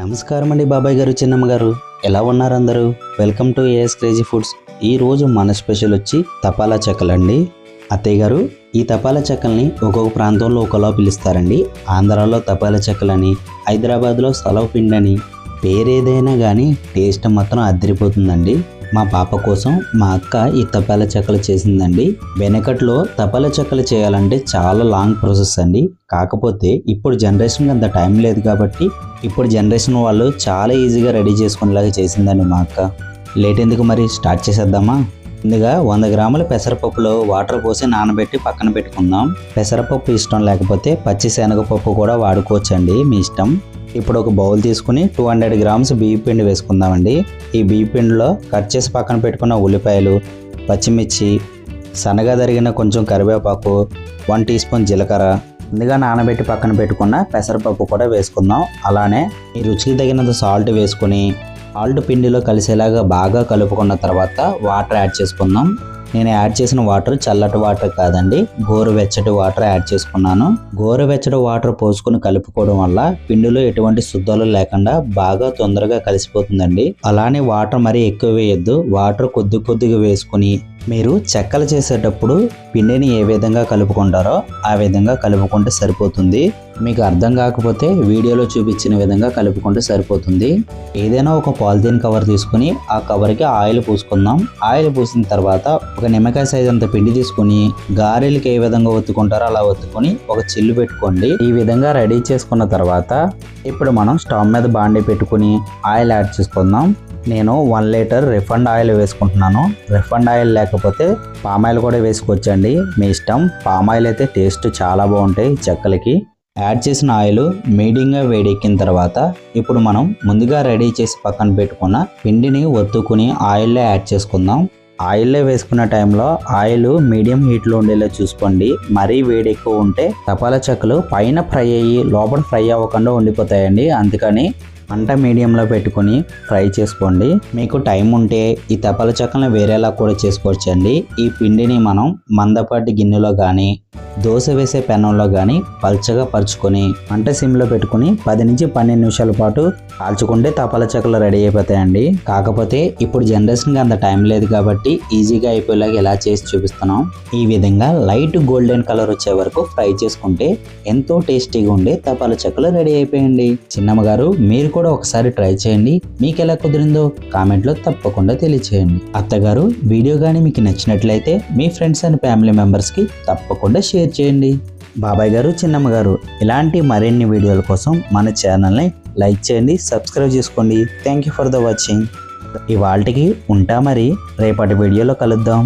నమస్కారం అండి బాబాయ్ గారు చిన్నమ్మ గారు. ఎలా ఉన్నారు అందరూ? Welcome to AS crazy foods ఈ రోజు మన స్పెషల్ వచ్చి తపాలా చెక్కలండి. అత్తయ్య గారు ఈ తపాలా చెక్కల్ని ఒక్కొక్క ప్రాంతంలో ఒకలా పిలుస్తారండి. ఆంధ్రాలో తపాలా చెక్కలని హైదరాబాద్లో సలవ పిండని పేరేదైనా కానీ టేస్ట్ మాత్రం అద్దరిపోతుందండి. మా పాప కోసం మా అక్క ఈ తపాలా చెక్కలు చేసిందండి. వెనకట్లో తపాలా చెక్కలు చేయాలంటే చాలా లాంగ్ ప్రాసెస్ అండి. కాకపోతే ఇప్పుడు జనరేషన్కి అంత టైం లేదు కాబట్టి ఇప్పుడు జనరేషన్ వాళ్ళు చాలా ఈజీగా రెడీ చేసుకునేలాగా చేసిందండి మా అక్క. లేట్ ఎందుకు మరి? స్టార్ట్ చేసేద్దామా? ముందుగా వంద గ్రాముల పెసరపప్పులో వాటర్ పోసి నానబెట్టి పక్కన పెట్టుకుందాం. పెసరపప్పు ఇష్టం లేకపోతే పచ్చి శనగపప్పు కూడా వాడుకోవచ్చండి మీ ఇష్టం. ఇప్పుడు ఒక బౌల్ తీసుకుని టూ హండ్రెడ్ గ్రామ్స్ బియ్య పిండి వేసుకుందామండి. ఈ బియ్య పిండిలో కట్ చేసి పక్కన పెట్టుకున్న ఉల్లిపాయలు పచ్చిమిర్చి సన్నగా తరిగిన కొంచెం కరివేపాకు వన్ టీ స్పూన్ జీలకర్ర ముందుగా నానబెట్టి పక్కన పెట్టుకున్న పెసరపప్పు కూడా వేసుకుందాం. అలానే ఈ రుచికి తగినంత సాల్ట్ వేసుకుని సాల్ట్ పిండిలో కలిసేలాగా బాగా కలుపుకున్న తర్వాత వాటర్ యాడ్ చేసుకుందాం. నేను యాడ్ చేసిన వాటర్ చల్లటి వాటర్ కాదండి గోరువెచ్చటి వాటర్ యాడ్ చేసుకున్నాను. గోరువెచ్చటి వాటర్ పోసుకుని కలుపుకోవడం వల్ల పిండిలో ఎటువంటి శుద్ధాలు లేకుండా బాగా తొందరగా కలిసిపోతుందండి. అలానే వాటర్ మరీ ఎక్కువ వేయొద్దు వాటర్ కొద్ది కొద్దిగా వేసుకుని మీరు చెక్కలు చేసేటప్పుడు పిండిని ఏ విధంగా కలుపుకుంటారో ఆ విధంగా కలుపుకుంటే సరిపోతుంది. మీకు అర్థం కాకపోతే వీడియోలో చూపించిన విధంగా కలుపుకుంటే సరిపోతుంది. ఏదైనా ఒక పాలిథిన్ కవర్ తీసుకుని ఆ కవర్కి ఆయిల్ పూసుకుందాం. ఆయిల్ పూసిన తర్వాత ఒక నిమ్మకాయ సైజ్ అంత పిండి తీసుకుని గారెలకి ఏ విధంగా ఒత్తుకుంటారో అలా ఒత్తుకొని ఒక చిల్లు పెట్టుకోండి. ఈ విధంగా రెడీ చేసుకున్న తర్వాత ఇప్పుడు మనం స్టవ్ మీద బాండి పెట్టుకుని ఆయిల్ యాడ్ చేసుకుందాం. నేను వన్ లీటర్ రిఫండ్ ఆయిల్ వేసుకుంటున్నాను. రిఫండ్ ఆయిల్ లేకపోతే పామాయిల్ కూడా వేసుకోవచ్చండి. మీ ఇష్టం. పామ్ ఆయిల్ అయితే టేస్ట్ చాలా బాగుంటాయి చెక్కలకి. యాడ్ చేసిన ఆయిల్ మీడియంగా వేడెక్కిన తర్వాత ఇప్పుడు మనం ముందుగా రెడీ చేసి పక్కన పెట్టుకున్న పిండిని ఒత్తుకుని ఆయిల్లో యాడ్ చేసుకుందాం. ఆయిల్లో వేసుకున్న టైంలో ఆయిల్ మీడియం హీట్లో ఉండేలా చూసుకోండి. మరీ వేడి ఎక్కువ ఉంటే తపాలా చెక్కలు పైన ఫ్రై అయ్యి లోపల ఫ్రై అవ్వకుండా ఉండిపోతాయండి. అందుకని మంట మీడియంలో పెట్టుకుని ఫ్రై చేసుకోండి. మీకు టైం ఉంటే ఈ తపాల చెక్కలను వేరేలా కూడా చేసుకోవచ్చండి. ఈ పిండిని మనం మందపాటి గిన్నెలో కానీ దోశ వేసే పెనంలో కానీ పల్చగా పరుచుకొని మంట సిమ్లో పెట్టుకుని పది నుంచి పన్నెండు నిమిషాల పాటు కాల్చుకుంటే తపాల చెక్కలు రెడీ అయిపోతాయండి. కాకపోతే ఇప్పుడు జనరేషన్కి అంత టైం లేదు కాబట్టి ఈజీగా అయిపోయేలాగా ఎలా చేసి చూపిస్తున్నాం. ఈ విధంగా లైట్ గోల్డెన్ కలర్ వచ్చే వరకు ఫ్రై చేసుకుంటే ఎంతో టేస్టీగా ఉండే తపాల చెక్కలు రెడీ అయిపోయండి. చిన్నమ్మ గారు మీరు కూడా ఒకసారి ట్రై చేయండి. మీకు ఎలా కుదిరిందో కామెంట్లో తప్పకుండా తెలియచేయండి. అత్తగారు వీడియో కానీ మీకు నచ్చినట్లయితే మీ ఫ్రెండ్స్ అండ్ ఫ్యామిలీ మెంబర్స్కి తప్పకుండా షేర్ చేయండి. బాబాయ్ గారు చిన్నమ్మ గారు ఇలాంటి మరిన్ని వీడియోల కోసం మన ఛానల్ని లైక్ చేయండి సబ్స్క్రైబ్ చేసుకోండి. Thank you for the watching. ఇవాళకి ఉంటా మరి. రేపటి వీడియోలో కలుద్దాం.